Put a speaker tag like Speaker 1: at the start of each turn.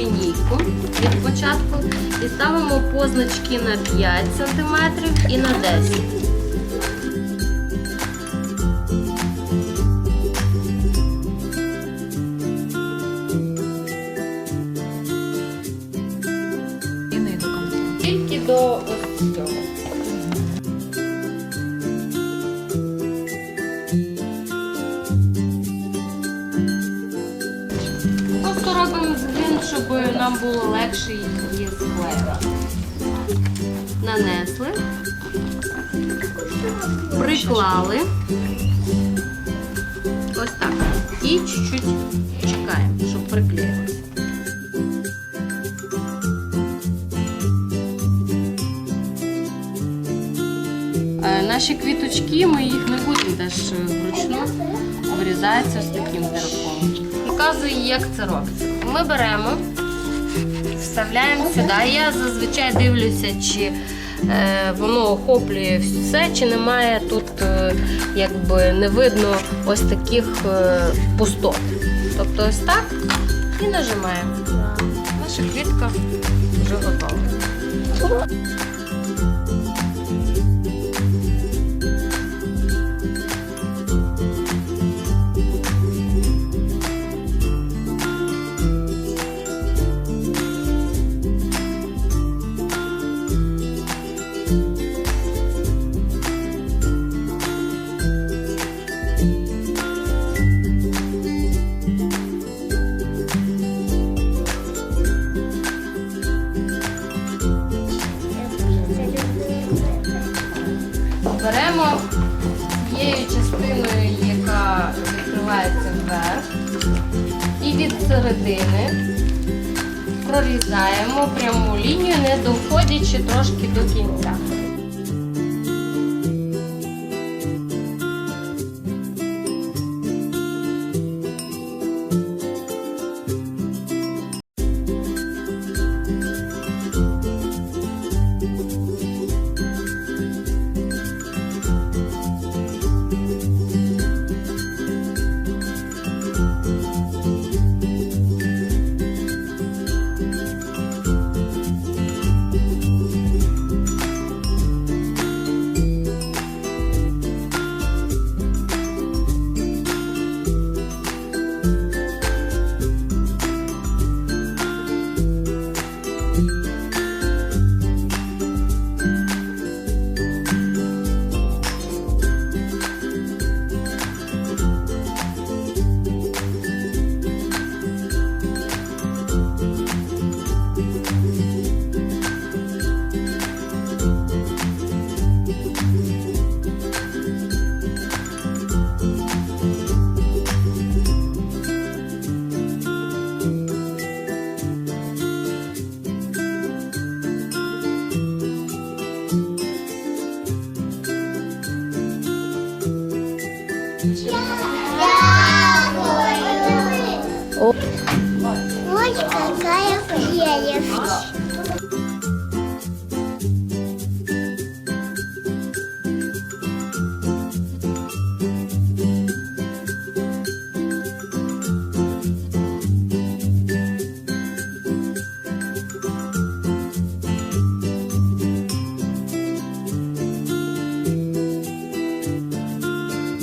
Speaker 1: лінійку від початку і ставимо позначки на 5 см і на 10
Speaker 2: І не.
Speaker 1: Тільки до нам було легше її склеювати. Нанесли, приклали. Ось так. І чуть-чуть чекаємо, щоб приклеїлося. Е, Наші квіточки, ми їх не будемо теж вручну. Вирізається з таким дирком. Показую, як це робиться. Ми беремо, вставляємо сюди. Я зазвичай дивлюся, чи е, воно охоплює все, чи немає тут е, якби не видно ось таких е, пустот. Тобто ось так і нажимаємо. Наша квітка вже готова. Беремо тією частиною, яка відкривається вверх, і від середини прорізаємо пряму лінію, не доходячи трошки до кінця.
Speaker 3: Ой, какая прелесть.